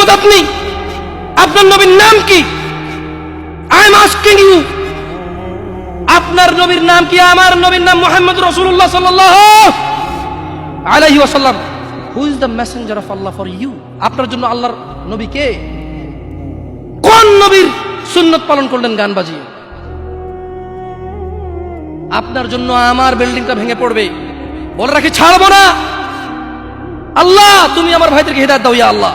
উন্মত আপনি? আপনার নবীর নাম কি? আই এম আস্কিং ইউ আপনার নবীর নাম কি? আমার নবীর নাম মোহাম্মদ রসুল্লাহ সাল্লাহ আলাইহি ওয়াসাল্লাম। Who is the messenger of Allah for you আপনার জন্য আল্লাহর নবী কে? কোন নবীর সুন্নত পালন করলেন গান বাজিয়ে? আপনার জন্য আমার বিল্ডিংটা ভেঙে পড়বে। বলে রাখি, ছাড়বো না। আল্লাহ, তুমি আমার ভাইদেরকে হেদায়ত দাও ইয়া আল্লাহ।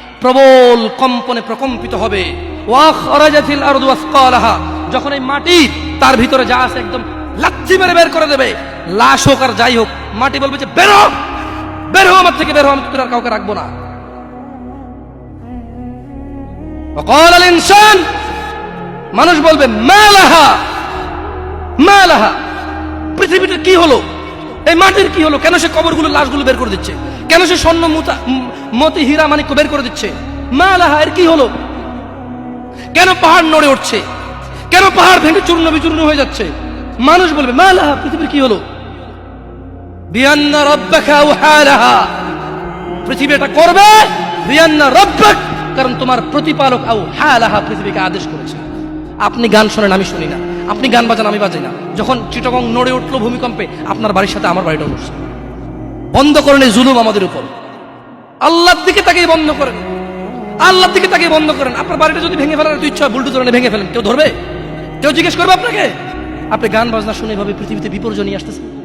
প্রবল কম্পনে প্রকম্পিত হবে। যখন এই মাটি তার ভিতরে যা আছে একদম লাচ্ছি মেরে বের করে দেবে, লাশ হোক আর যাই হোক, মাটি বলবে যে, বেরো বেরো আমার থেকে, বের বেরো আমি তোর কাউকে রাখব না। মানুষ বলবে, মালাহা মালাহা পৃথিবীটা কি হলো? এই মাটির কি হলো? কেন সে কবরগুলো, লাশগুলো বের করে দিচ্ছে? কেন সে স্বর্ণ মুতা হীরা মানিক বের করে দিচ্ছে? মালাহা এর কি হলো? কেন পাহাড় নড়ে উঠছে? কেন পাহাড় ভেঙে চূর্ণ বিচূর্ণ হয়ে যাচ্ছে? মানুষ বলবে মালাহা পৃথিবীর কি হলো? পৃথিবী এটা করবে কারণ তোমার প্রতিপালক আউ হালাহা পৃথিবীকে আদেশ করেছে। আপনি গান শোনেন, আমি শুনি না। আপনি গান বাজান, আমি বাজাই না। যখন চিটগং নড়ে উঠল ভূমিকম্পে, আপনার বাড়ির সাথে আমার বাড়িটা উঠছে বন্ধ করেন এই জুলুম আমাদের উপর। আল্লাহর দিকে তাকে বন্ধ করেন। আল্লাহর দিকে তাকে বন্ধ করেন। আপনার বাড়িটা যদি ভেঙে ফেলার ইচ্ছা বুলডুজর এনে ভেঙে ফেলেন। কেউ ধরবে? কেউ জিজ্ঞেস করবে আপনাকে? আপনি গান বাজনা শুনে এভাবে পৃথিবীতে বিপর্যয় নিয়ে আসতেছে